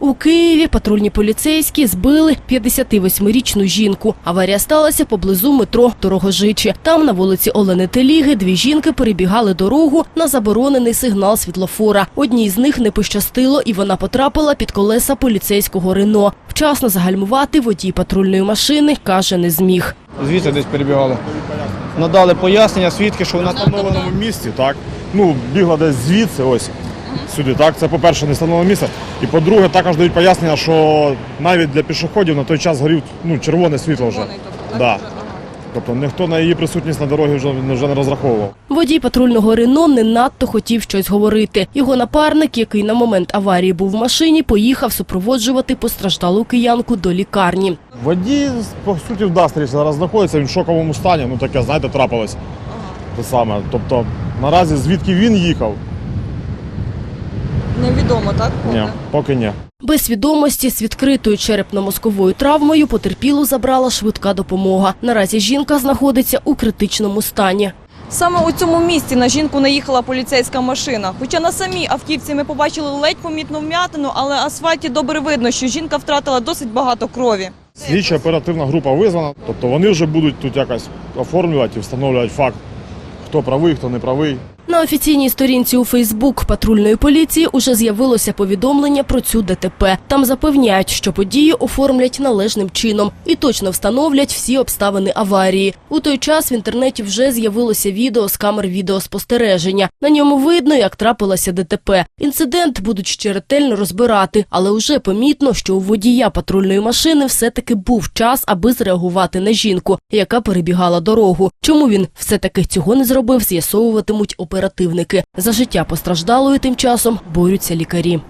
У Києві патрульні поліцейські збили 58-річну жінку. Аварія сталася поблизу метро Дорогожичі. Там на вулиці Олени Теліги дві жінки перебігали дорогу на заборонений сигнал світлофора. Одній з них не пощастило, і вона потрапила під колеса поліцейського Рено. Вчасно загальмувати водій патрульної машини каже, не зміг. Звідси десь перебігали. Надали пояснення, свідки, що вона там встановленому місці, так? Ну, бігла десь звідси, ось сюди, так? Це, по-перше, не встановлене місце. І по-друге, також дають пояснення, що навіть для пішоходів на той час горів ну, червоне світло вже. Да. Тобто ніхто на її присутність на дорозі вже, вже не розраховував. Водій патрульного Рено не надто хотів щось говорити. Його напарник, який на момент аварії був в машині, поїхав супроводжувати постраждалу киянку до лікарні. Водій, по суті, в Дастері зараз знаходиться, він в шоковому стані, ну таке, знаєте, трапилось. Те саме. Тобто, наразі звідки він їхав? Невідомо, так? Ні, поки ні. Без свідомості з відкритою черепно-мозковою травмою потерпілу забрала швидка допомога. Наразі жінка знаходиться у критичному стані. Саме у цьому місці на жінку наїхала поліцейська машина. Хоча на самій автівці ми побачили ледь помітну вм'ятину, але асфальті добре видно, що жінка втратила досить багато крові. Слідча оперативна група визвана, тобто вони вже будуть тут якось оформлювати і встановлювати факт, хто правий, хто не правий. На офіційній сторінці у Фейсбук патрульної поліції уже з'явилося повідомлення про цю ДТП. Там запевняють, що події оформлять належним чином і точно встановлять всі обставини аварії. У той час в інтернеті вже з'явилося відео з камер відеоспостереження. На ньому видно, як трапилося ДТП. Інцидент будуть ще ретельно розбирати, але вже помітно, що у водія патрульної машини все-таки був час, аби зреагувати на жінку, яка перебігала дорогу. Чому він все-таки цього не зробив, з'ясовуватимуть оперативники. За життя постраждалої тим часом борються лікарі.